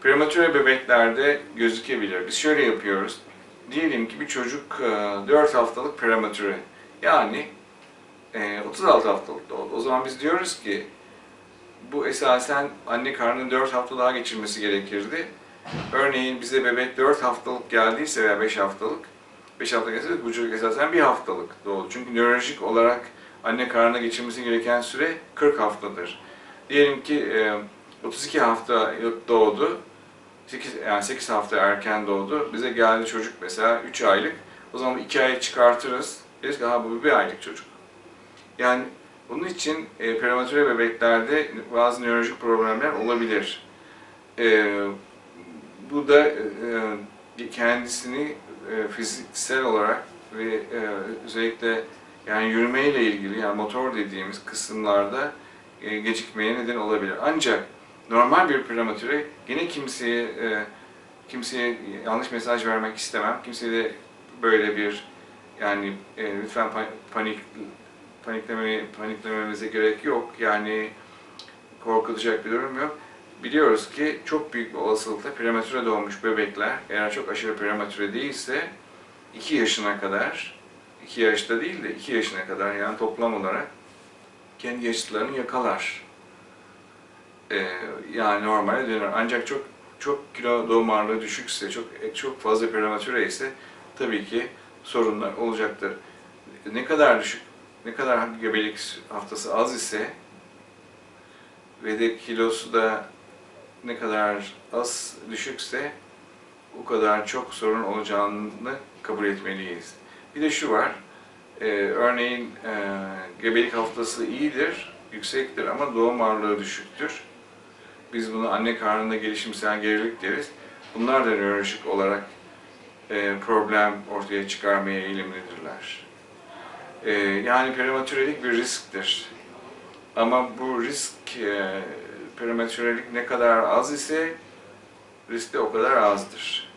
Prematüre bebeklerde gözükebilir. Biz şöyle yapıyoruz. Diyelim ki bir çocuk e, 4 haftalık prematüre. Yani e, 36 haftalık doğdu. O zaman biz diyoruz ki bu esasen anne karnının 4 hafta daha geçirmesi gerekirdi. Örneğin bize bebek 4 haftalık geldiyse veya 5 haftalık, 5 haftalık gelse bu çocuk esasen 1 haftalık doğdu. Çünkü nörolojik olarak anne karnına geçirmesi gereken süre 40 haftadır. Diyelim ki e, 32 hafta doğdu, 8, yani 8 hafta erken doğdu. Bize geldi çocuk mesela 3 aylık. O zaman 2 ay çıkartırız. Deriz ki bu bir aylık çocuk. Yani bunun için e, prematüre bebeklerde bazı nörolojik problemler olabilir. E, bu da e, kendisini e, fiziksel olarak ve e, özellikle yani yürümeyle ilgili yani motor dediğimiz kısımlarda e, gecikmeye neden olabilir. Ancak normal bir prematüre yine kimseye e, kimseye yanlış mesaj vermek istemem. Kimseye de böyle bir yani e, lütfen pa- panik panikleme paniklememize gerek yok. Yani korkutacak bir durum yok. Biliyoruz ki çok büyük bir olasılıkla prematüre doğmuş bebekler eğer çok aşırı prematüre değilse 2 yaşına kadar 2 yaşta değil de 2 yaşına kadar yani toplam olarak kendi yaşıtlarını yakalar. Ee, yani normale döner. Ancak çok çok kilo doğum ağırlığı düşükse, çok çok fazla prematüre ise tabii ki sorunlar olacaktır. Ne kadar düşük, ne kadar gebelik haftası az ise ve de kilosu da ne kadar az düşükse o kadar çok sorun olacağını kabul etmeliyiz. Bir de şu var, e, örneğin e, gebelik haftası iyidir, yüksektir ama doğum ağırlığı düşüktür. Biz bunu anne karnında gelişimsel gerilik deriz. Bunlar da nörolojik olarak e, problem ortaya çıkarmaya eğilimlidirler. E, yani prematürelik bir risktir. Ama bu risk, e, prematürelik ne kadar az ise risk de o kadar azdır.